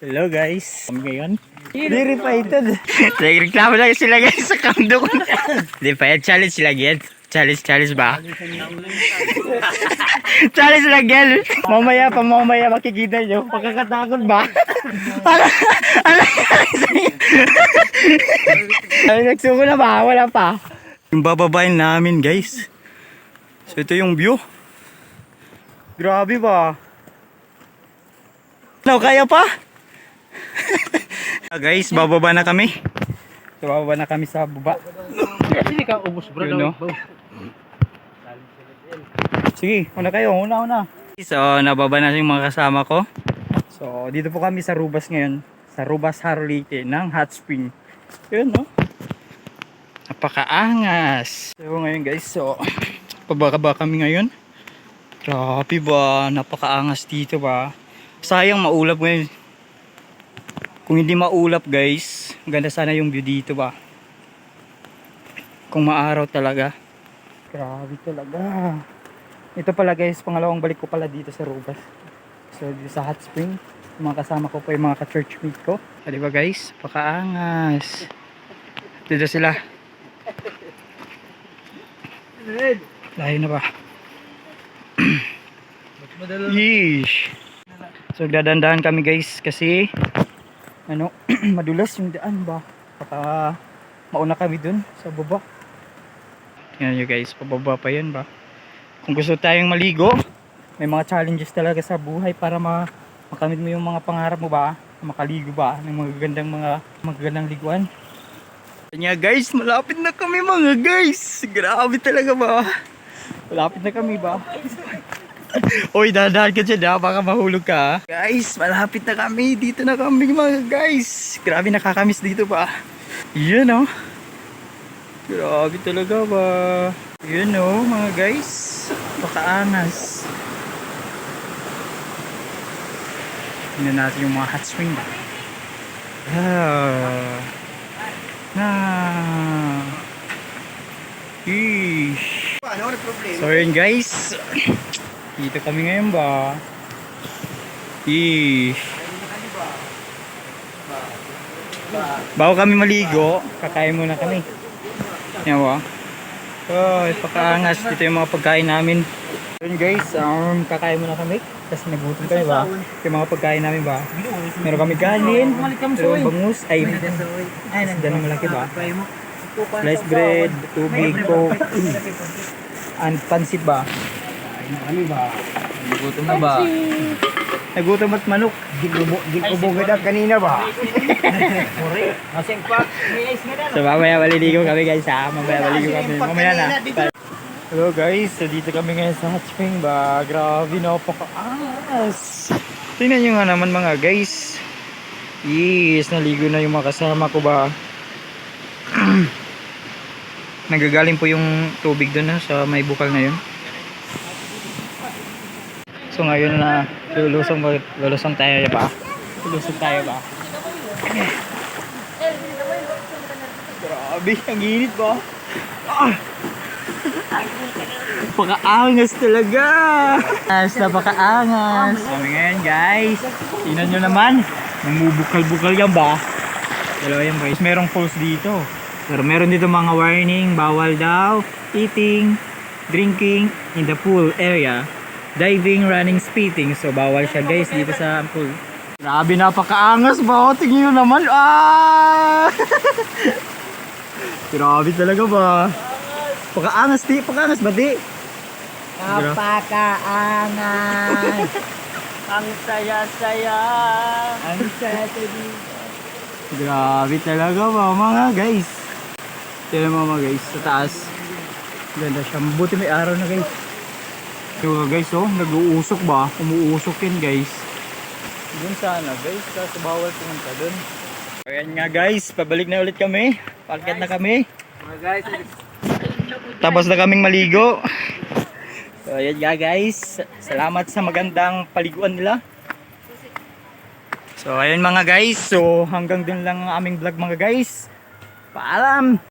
Hello guys. Ngayon, verified. Nagreklamo lang sila guys sa kando ko. Verified challenge sila guys. Challenge, challenge ba? challenge lang guys. Mamaya pa mamaya makikita nyo. Pagkakatakot ba? ano? Ano? Ay, nagsuko na ba? Wala pa. Yung bababain namin guys. So ito yung view. Grabe ba? No, kaya pa? Ah, guys, bababa na kami. So, bababa na kami sa baba. Hindi ka ubos bro. Yun, no? Sige, una kayo, una, una. So, nababa na yung mga kasama ko. So, dito po kami sa Rubas ngayon. Sa Rubas Harlite ng Hot Spring. Yun, no? Napakaangas. So, ngayon guys, so, pabaka ba kami ngayon? Grabe ba? Napakaangas dito ba? Sayang maulap ngayon. Kung hindi maulap guys, ganda sana yung view dito ba? Kung maaraw talaga. Grabe talaga. Ito pala guys, pangalawang balik ko pala dito sa Rubas. So dito sa Hot Spring, mga kasama ko po yung mga ka-churchmate ko. Ah, di ba guys? Pakaangas. Dito sila. Layo na ba? Yeesh. So dadandahan kami guys kasi ano, madulas yung daan ba? Baka mauna kami dun sa baba. Tingnan nyo guys, pababa pa yan ba? Kung gusto tayong maligo, may mga challenges talaga sa buhay para ma makamit mo yung mga pangarap mo ba? Makaligo ba ng magagandang mga magagandang liguan. Kanya guys, malapit na kami mga guys. Grabe talaga ba? Malapit na kami ba? Uy, dadahan ka dyan ha, baka mahulog ka ha. Guys, malapit na kami. Dito na kami mga guys. Grabe nakakamiss dito pa. Yun oh. Grabe talaga ba. Yun oh mga guys. Pakaangas. Tingnan natin yung mga hot spring ba. Ah. Ah. Ish. So yun guys. Dito kami ngayon ba? Ish. Bago kami maligo, kakain muna kami. Yan ba? Oh, pakaangas. Dito yung mga pagkain namin. Yun guys, um, kakain muna kami. Kasi nagutom kami ba? Yung mga pagkain namin ba? Meron kami kanin, meron bangus, ay, nandiyan malaki ba? Sliced bread, tubig, coke, and pansit ba? Gutom na ba? Nagutom at manok. Gikubugad ang kanina ba? Masing pa. Ice nga na. So mamaya maliligo kami guys ha. Mamaya maliligo kami. Mamaya na. Hello guys. So dito kami ngayon sa hot spring ba. Grabe napakaangas. Tingnan nyo nga naman mga guys. Yes, naligo na yung mga kasama ko ba. Nagagaling po yung tubig doon ha, sa may bukal na yun. So ngayon na lulusong, lulusong tayo ba? Lulusong tayo ba? Grabe, ang init ba? Ah! Pakaangas talaga! As, napakaangas! Kami ngayon guys, tingnan nyo naman, namubukal-bukal yan ba? Dalawa yan guys, merong falls dito. Pero meron dito mga warning, bawal daw, eating, drinking in the pool area, diving, running, spitting. So bawal siya guys dito sa pool. Grabe napakaangas ba? Tingnan nyo naman. Ah! Grabe talaga ba? Pakaangas di, pakaangas ba di? Napakaangas. Ang saya-saya. Ang Grabe talaga ba mga guys? Tignan mo mga guys, sa taas. Ganda siya. Mabuti may araw na guys. Yung mga guys oh, nag-uusok ba? Umuusok yan guys. Dun sana guys, kaso bawal pumunta dun. Ayan nga guys, pabalik na ulit kami. Parket na kami. Mga guys, Tapos na kaming maligo. So ayan nga guys, salamat sa magandang paliguan nila. So ayun mga guys, so hanggang dun lang ang aming vlog mga guys. Paalam!